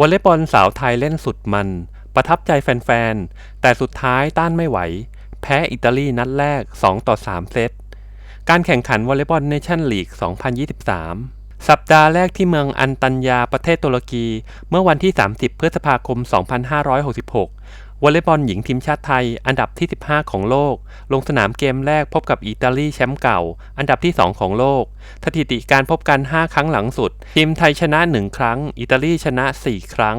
วอลเลย์บอลสาวไทยเล่นสุดมัน ประทับใจแฟนๆ แต่สุดท้ายต้านไม่ไหว แพ้อิตาลีนัดแรก 2 ต่อ 3 เซต การแข่งขันวอลเลย์บอลเนชั่นลีก 2023 สัปดาห์แรกที่เมืองอันตัญญาประเทศตุรกี เมื่อวันที่ 30 พฤษภาคม 2566 วอลเลย์บอลหญิงทีมชาติไทย อันดับที่ 15 ของโลก ลงสนามเกมแรกพบกับอิตาลีแชมป์เก่า อันดับที่ 2 ของโลกสถิติการพบกัน 5 ครั้งหลังสุด ทีมไทยชนะ 1 ครั้ง อิตาลีชนะ 4 ครั้ง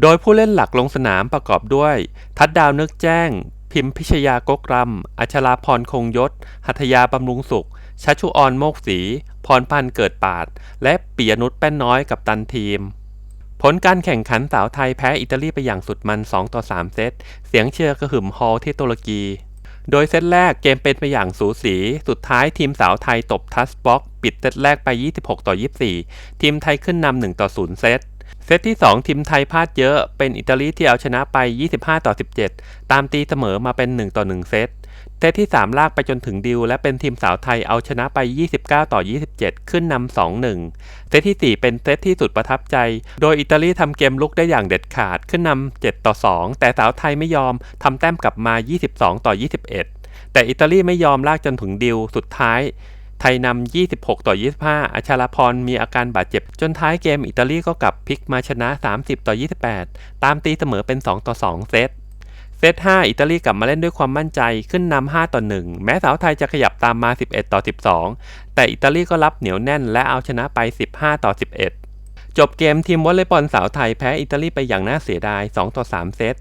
โดยผู้เล่นหลักลงสนามประกอบด้วย ทัดดาวนึกแจ้ง พิมพิชยากกรำอัชราพรคงยศ หัตยาบำรุงสุขชัชชุออนโมกศรีพรพันธ์เกิดปาด และปิยนุชแป้นน้อยกับตันทีม ผลการแข่งขันสาวไทยแพ้อิตาลีไปอย่างสุดมัน 2 ต่อ 3 เซต เสียงเชียร์กระหึ่มฮอลที่ตุรกี โดยเซตแรกเกมเป็นไปอย่างสูสี สุดท้ายทีมสาวไทยตบทัสบ็อกปิดเซตแรกไป 26 ต่อ 24 ทีมไทยขึ้นนำ1ต่อ 0 เซต เซตที่ 2 ทีมไทยพลาดเยอะ เป็นอิตาลีที่เอาชนะไป 25 ต่อ 17 ตามตีเสมอมาเป็น 1 ต่อ 1 เซต เซตที่ 3 ลากไปจนถึงดิว และเป็นทีมสาวไทยเอาชนะไป 29 ต่อ 27 ขึ้นนำ 2-1 เซตที่ 4 เป็นเซตที่สุดประทับใจ โดยอิตาลีทำเกมลุกได้อย่างเด็ดขาดขึ้นนำ7ต่อ 2 แต่สาวไทยไม่ยอมทำแต้มกลับมา 22 ต่อ 21 แต่อิตาลีไม่ยอมลากจนถึงดิว สุดท้าย ไทยนำ 26 ต่อ 25 อัชราพรมีอาการบาดเจ็บ จนท้ายเกมอิตาลีก็กลับพลิกมาชนะ 30 ต่อ 28 ตามตีเสมอเป็น 2 ต่อ 2 เซต ซต5อิตาลีกลับมาเล่นด้วยความมั่นใจขึ้นนำ5ต่อ1 แม้สาวไทยจะขยับตามมา 11 ต่อ 12 แต่อิตาลีก็รับเหนียวแน่นและเอาชนะไป 15 ต่อ 11 จบเกมทีมวอลเลย์บอลสาวไทยแพ้อิตาลีไปอย่างน่าเสียดาย 2 ต่อ 3 เซต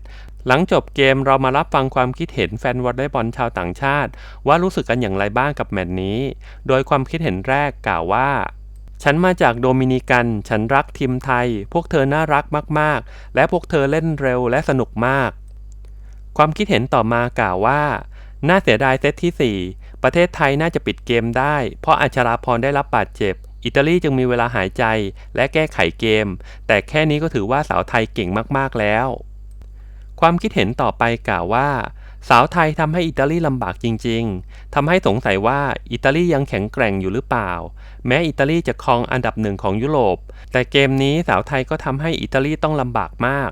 หลังจบเกมเรามารับฟังความคิดเห็นแฟนวอลเลย์บอลชาวต่างชาติ ว่ารู้สึกกันอย่างไรบ้างกับแมตช์นี้ โดยความคิดเห็นแรกกล่าวว่าฉันมาจากโดมินิกัน ฉันรักทีมไทย พวกเธอน่ารักมาก ๆ และพวกเธอเล่นเร็วและสนุกมาก ความคิดเห็นต่อมากล่าวว่า น่าเสียดายเซตที่ 4 ประเทศไทยน่าจะปิดเกมได้ เพราะอัชราพรได้รับบาดเจ็บ อิตาลีจึงมีเวลาหายใจและแก้ไขเกม แต่แค่นี้ก็ถือว่าสาวไทยเก่งมากๆแล้ว ความคิดเห็นต่อไปกล่าวว่า สาวไทยทำให้อิตาลีลำบากจริง ๆทำให้สงสัยว่าอิตาลียังแข็งแกร่งอยู่หรือเปล่า แม้อิตาลีจะครองอันดับหนึ่งของยุโรป แต่เกมนี้สาวไทยก็ทำให้อิตาลีต้องลำบากมาก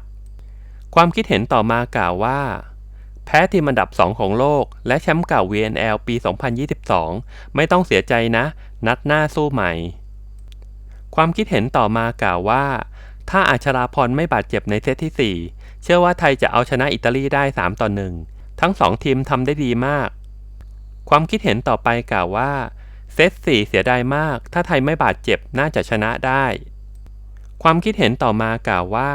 ความคิดเห็นต่อมากล่าวว่า แพ้ทีมอันดับ 2 ของโลก และแชมป์เก่า VNL ปี 2022 ไม่ต้องเสียใจนะ นัดหน้าสู้ใหม่ ความคิดเห็นต่อมากล่าวว่า ถ้าอัชราพรไม่บาดเจ็บในเซตที่ 4 เชื่อว่าไทยจะเอาชนะอิตาลีได้ 3 ต่อ 1 ทั้ง 2 ทีมทำได้ดีมาก ความคิดเห็นต่อไปกล่าวว่าเซต4เสียดายมาก ถ้าไทยไม่บาดเจ็บน่าจะชนะได้ ความคิดเห็นต่อมากล่าวว่า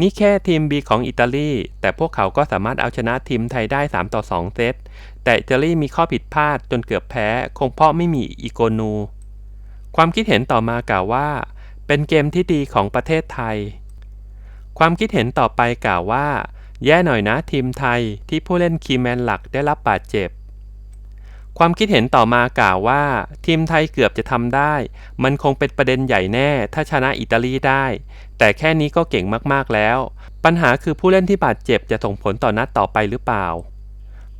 นี่แค่ทีม B ของอิตาลี แต่พวกเขาก็สามารถเอาชนะทีมไทยได้ 3 ต่อ 2 เซต แต่อิตาลีมีข้อผิดพลาดจนเกือบแพ้ คงเพราะไม่มีอีโกนู ความคิดเห็นต่อมากล่าวว่า เป็นเกมที่ดีของประเทศไทย ความคิดเห็นต่อไปกล่าวว่า แย่หน่อยนะทีมไทยที่ผู้เล่นคีแมนหลักได้รับบาดเจ็บ ความคิดเห็นต่อมากล่าวว่า ทีมไทยเกือบจะทำได้ มันคงเป็นประเด็นใหญ่แน่ ถ้าชนะอิตาลีได้ แต่แค่นี้ก็เก่งมากๆแล้ว ปัญหาคือผู้เล่นที่บาดเจ็บจะส่งผลต่อนัดต่อไปหรือเปล่า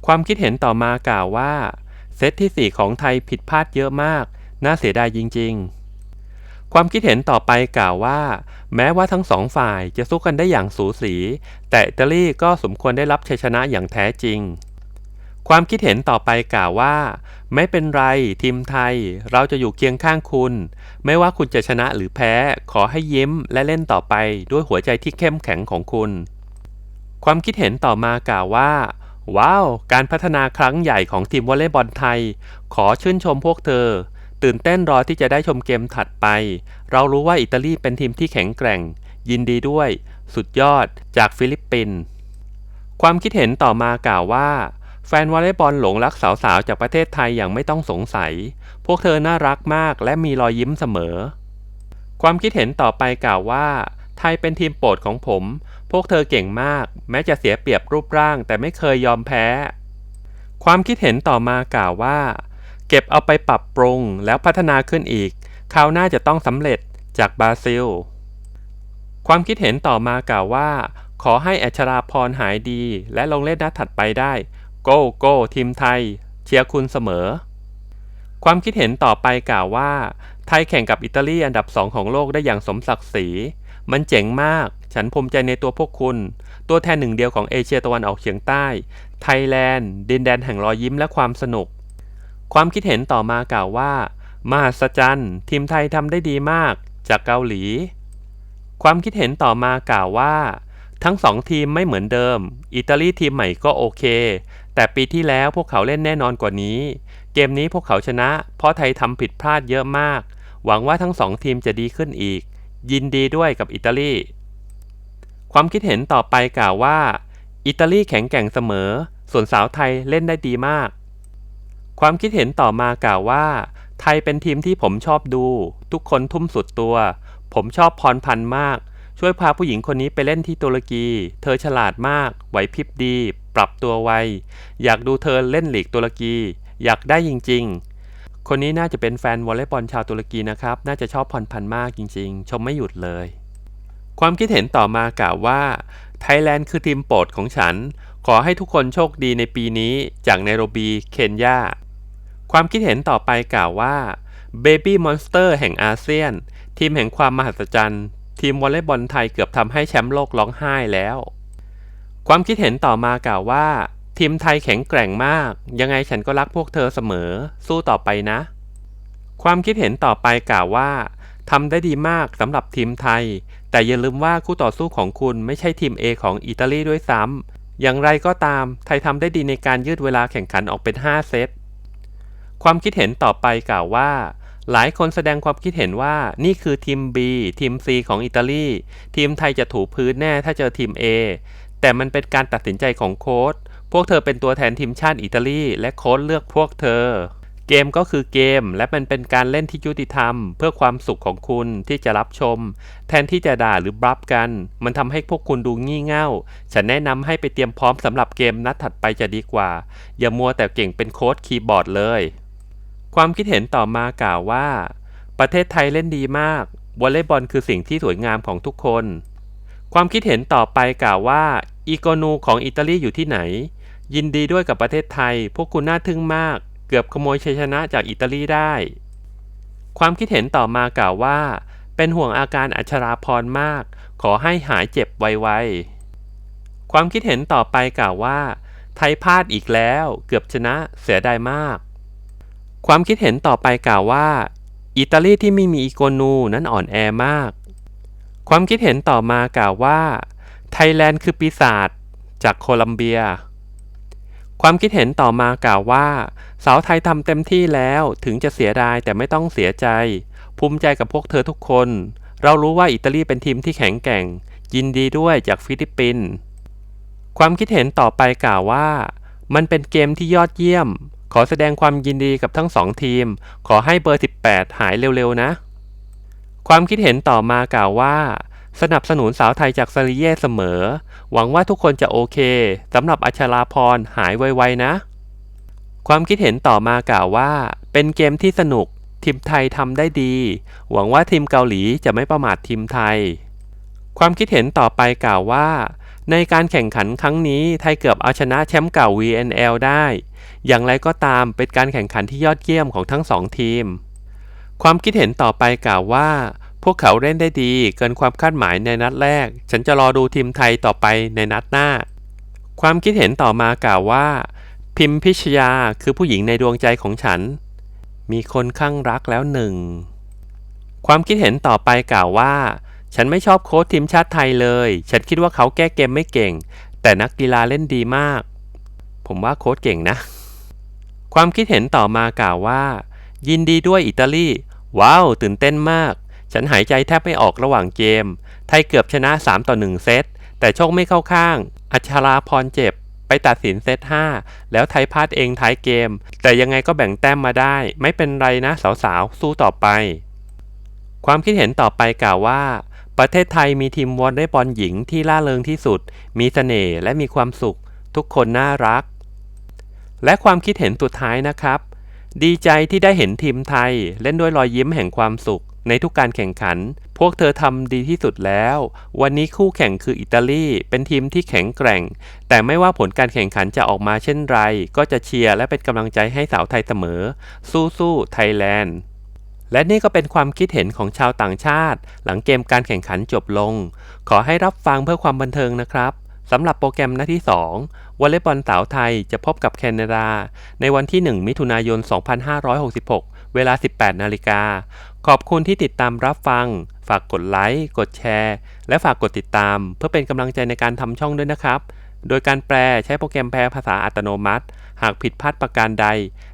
ความคิดเห็นต่อมากล่าวว่า เซตที่ 4 ของไทยผิดพลาดเยอะมาก น่าเสียดายจริง ๆ ความคิดเห็นต่อไปกล่าวว่า แม้ว่าทั้งสองฝ่ายจะสู้กันได้อย่างสูสี แต่อิตาลีก็สมควรได้รับชัยชนะอย่างแท้จริง ความคิดเห็นต่อไปกล่าวว่า ไม่เป็นไร ทีมไทย เราจะอยู่เคียงข้างคุณ ไม่ว่าคุณจะชนะหรือแพ้ ขอให้ยิ้มและเล่นต่อไปด้วยหัวใจที่เข้มแข็งของคุณ ความคิดเห็นต่อมากล่าวว่า ว้าว การพัฒนาครั้งใหญ่ของทีมวอลเลย์บอลไทย ขอชื่นชมพวกเธอ ตื่นเต้นรอที่จะได้ชมเกมถัดไป เรารู้ว่าอิตาลีเป็นทีมที่แข็งแกร่ง ยินดีด้วย สุดยอดจากฟิลิปปินส์ความคิดเห็นต่อมากล่าวว่า แฟนวอลเลย์บอลหลงรักสาวๆ จากประเทศไทยอย่างไม่ต้องสงสัย พวกเธอน่ารักมากและมีรอยยิ้มเสมอ ความคิดเห็นต่อไปกล่าวว่า ไทยเป็นทีมโปรดของผม พวกเธอเก่งมาก แม้จะเสียเปรียบรูปร่าง แต่ไม่เคยยอมแพ้ ความคิดเห็นต่อมากล่าวว่า เก็บเอาไปปรับปรุงแล้วพัฒนาขึ้นอีก คราวหน้าจะต้องสำเร็จจากบราซิล ความคิดเห็นต่อมากล่าวว่า ขอให้อัชราพรหายดี และลงเล่นนัดถัดไปได้ โก้โก้ทีมไทย เชียร์คุณเสมอ ความคิดเห็นต่อไปกล่าวว่า ไทยแข่งกับอิตาลีอันดับสองของโลกได้อย่างสมศักดิ์ศรี มันเจ๋งมาก ฉันภูมิใจในตัวพวกคุณ ตัวแทนหนึ่งเดียวของเอเชียตะวันออกเฉียงใต้ ไทยแลนด์ ดินแดนแห่งรอยยิ้มและความสนุก ความคิดเห็นต่อมากล่าวว่ามหัศจรรย์ทีมไทยทำได้ดีมาก จากเกาหลี ความคิดเห็นต่อมากล่าวว่า ทั้งสองทีมไม่เหมือนเดิม อิตาลีทีมใหม่ก็โอเค แต่ปีที่แล้วพวกเขาเล่นแน่นอนกว่านี้ เกมนี้พวกเขาชนะ เพราะไทยทำผิดพลาดเยอะมาก หวังว่าทั้งสองทีมจะดีขึ้นอีก ยินดีด้วยกับอิตาลี ความคิดเห็นต่อไปกล่าวว่า อิตาลีแข็งแกร่งเสมอ ส่วนสาวไทยเล่นได้ดีมาก ความคิดเห็นต่อมากล่าวว่า ไทยเป็นทีมที่ผมชอบดู ทุกคนทุ่มสุดตัว ผมชอบพรพันธ์มาก ช่วยพาผู้หญิงคนนี้ไปเล่นที่ตุรกี เธอฉลาดมาก ไหวพริบดี ปรับตัวไว อยากดูเธอเล่นหลีกตุรกี อยากได้จริง ๆ คนนี้น่าจะเป็นแฟนวอลเลย์บอลชาวตุรกีนะครับ น่าจะชอบพรพันธ์มากจริง ๆ ชมไม่หยุดเลย ความคิดเห็นต่อมากล่าวว่าไทยแลนด์คือทีมโปรดของฉัน ขอให้ทุกคนโชคดีในปีนี้จากไนโรบี เคนยา ความคิดเห็นต่อไปกล่าวว่า Baby Monster แห่งอาเซียน ทีมแห่งความมหัศจรรย์ ทีมวอลเลย์บอลไทยเกือบทำให้แชมป์โลกร้องไห้แล้ว ความคิดเห็นต่อมากล่าวว่า ทีมไทยแข็งแกร่งมาก ยังไงฉันก็รักพวกเธอเสมอ สู้ต่อไปนะ ความคิดเห็นต่อไปกล่าวว่าทำได้ดีมากสำหรับทีมไทย แต่อย่าลืมว่าคู่ต่อสู้ของคุณไม่ใช่ทีม A ของอิตาลีด้วยซ้ำอย่างไรก็ตาม ไทยทำได้ดีในการยืดเวลาแข่งขันออกเป็น 5 เซต ความคิดเห็นต่อไปกล่าวว่า หลายคนแสดงความคิดเห็นว่านี่คือทีม B ทีม C ของอิตาลี ทีมไทยจะถูพื้นแน่ถ้าเจอทีม A แต่มันเป็นการตัดสินใจของโค้ชพวกเธอเป็นตัวแทนทีมชาติอิตาลีและโค้ชเลือกพวกเธอ เกมก็คือเกม และมันเป็นการเล่นที่ยุติธรรม เพื่อความสุขของคุณที่จะรับชม แทนที่จะด่าหรือบลับกัน มันทำให้พวกคุณดูงี่เง่า ฉันแนะนำให้ไปเตรียมพร้อมสำหรับเกมนัดถัดไปจะดีกว่า อย่ามัวแต่เก่งเป็นโค้ชคีย์บอร์ดเลย ความคิดเห็นต่อมากล่าวว่า ประเทศไทยเล่นดีมากวอลเลย์บอลคือสิ่งที่สวยงามของทุกคน ความคิดเห็นต่อไปกล่าวว่าอีโกนูของอิตาลีอยู่ที่ไหน ยินดีด้วยกับประเทศไทย พวกคุณน่าทึ่งมาก เกือบขโมยชัยชนะจากอิตาลีได้ ความคิดเห็นต่อมากล่าวว่า เป็นห่วงอาการอัชราพรมาก ขอให้หายเจ็บไวๆ ความคิดเห็นต่อไปกล่าวว่า ไทยพลาดอีกแล้ว เกือบชนะเสียดายมาก ความคิดเห็นต่อไปกล่าวว่า อิตาลีที่ไม่มีอีโกนูนั้นอ่อนแอมาก ความคิดเห็นต่อมากล่าวว่า ไทยแลนด์คือปีศาจจากโคลัมเบีย ความคิดเห็นต่อมากล่าวว่า สาวไทยทำเต็มที่แล้วถึงจะเสียดายแต่ไม่ต้องเสียใจ ภูมิใจกับพวกเธอทุกคน เรารู้ว่าอิตาลีเป็นทีมที่แข็งแกร่ง ยินดีด้วยจากฟิลิปปินส์ความคิดเห็นต่อไปกล่าวว่า มันเป็นเกมที่ยอดเยี่ยม ขอแสดงความยินดีกับทั้งสองทีม ขอให้เบอร์ 18 หายเร็วๆนะ ความคิดเห็นต่อมากล่าวว่า สนับสนุนสาวไทยจากซาริเย่เสมอ หวังว่าทุกคนจะโอเคสำหรับอัชราพรหายไวๆนะ ความคิดเห็นต่อมากล่าวว่า เป็นเกมที่สนุกทีมไทยทำได้ดี หวังว่าทีมเกาหลีจะไม่ประมาททีมไทย ความคิดเห็นต่อไปกล่าวว่า ในการแข่งขันครั้งนี้ไทยเกือบเอาชนะแชมป์เก่า VNL ได้ อย่างไรก็ตามเป็นการแข่งขันที่ยอดเยี่ยมของทั้งสองทีม ความคิดเห็นต่อไปกล่าวว่า วกเขาเล่นได้ดีเกินความคาดหมายในนัดแรก ฉันจะรอดูทีมไทยต่อไปในนัดหน้า ความคิดเห็นต่อมากล่าวว่า พิมพิชยาคือผู้หญิงในดวงใจของฉัน มีคนข้างรักแล้วหนึ่ง ความคิดเห็นต่อไปกล่าวว่า ฉันไม่ชอบโค้ชทีมชาติไทยเลย ฉันคิดว่าเขาแก้เกมไม่เก่ง แต่นักกีฬาเล่นดีมาก ผมว่าโค้ชเก่งนะ ความคิดเห็นต่อมากล่าวว่า ยินดีด้วยอิตาลี ว้าว ตื่นเต้นมาก ฉันหายใจแทบไม่ออกระหว่างเกม ไทยเกือบชนะ 3 ต่อ 1 เซต แต่โชคไม่เข้าข้าง อัชราพรเจ็บ ไปตัดสินเซต 5 แล้วไทยพลาดเองท้ายเกม แต่ยังไงก็แบ่งแต้มมาได้ ไม่เป็นไรนะสาวๆ สู้ต่อไป ความคิดเห็นต่อไปกล่าวว่า ประเทศไทยมีทีมวอลเลย์บอลหญิงที่ล่าเริงที่สุด มีเสน่ห์และมีความสุข ทุกคนน่ารัก และความคิดเห็นสุดท้ายนะครับ ดีใจที่ได้เห็นทีมไทย เล่นด้วยรอยยิ้มแห่งความสุข ในทุกการแข่งขัน พวกเธอทำดีที่สุดแล้ว วันนี้คู่แข่งคืออิตาลี เป็นทีมที่แข็งแกร่ง แต่ไม่ว่าผลการแข่งขันจะออกมาเช่นไร ก็จะเชียร์และเป็นกำลังใจให้สาวไทยเสมอ สู้ๆไทยแลนด์และนี่ก็เป็นความคิดเห็นของชาวต่างชาติ หลังเกมการแข่งขันจบลง ขอให้รับฟังเพื่อความบันเทิงนะครับสำหรับโปรแกรมนาที่ 2วอลเลย์บอลสาวไทยจะพบกับแคนาดา ในวันที่ 1 มิถุนายน 2566 เวลา 18 นาฬิกา ขอบคุณที่ติดตามรับฟัง ฝากกดไลค์ กดแชร์ และฝากกดติดตาม เพื่อเป็นกำลังใจในการทำช่องด้วยนะครับ โดยการแปลใช้โปรแกรมแปลภาษาอัตโนมัติ หากผิดพลาดประการใด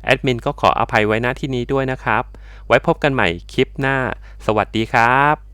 แอดมินก็ขออภัยไว้ณที่นี้ด้วยนะครับ ไว้พบกันใหม่คลิปหน้า สวัสดีครับ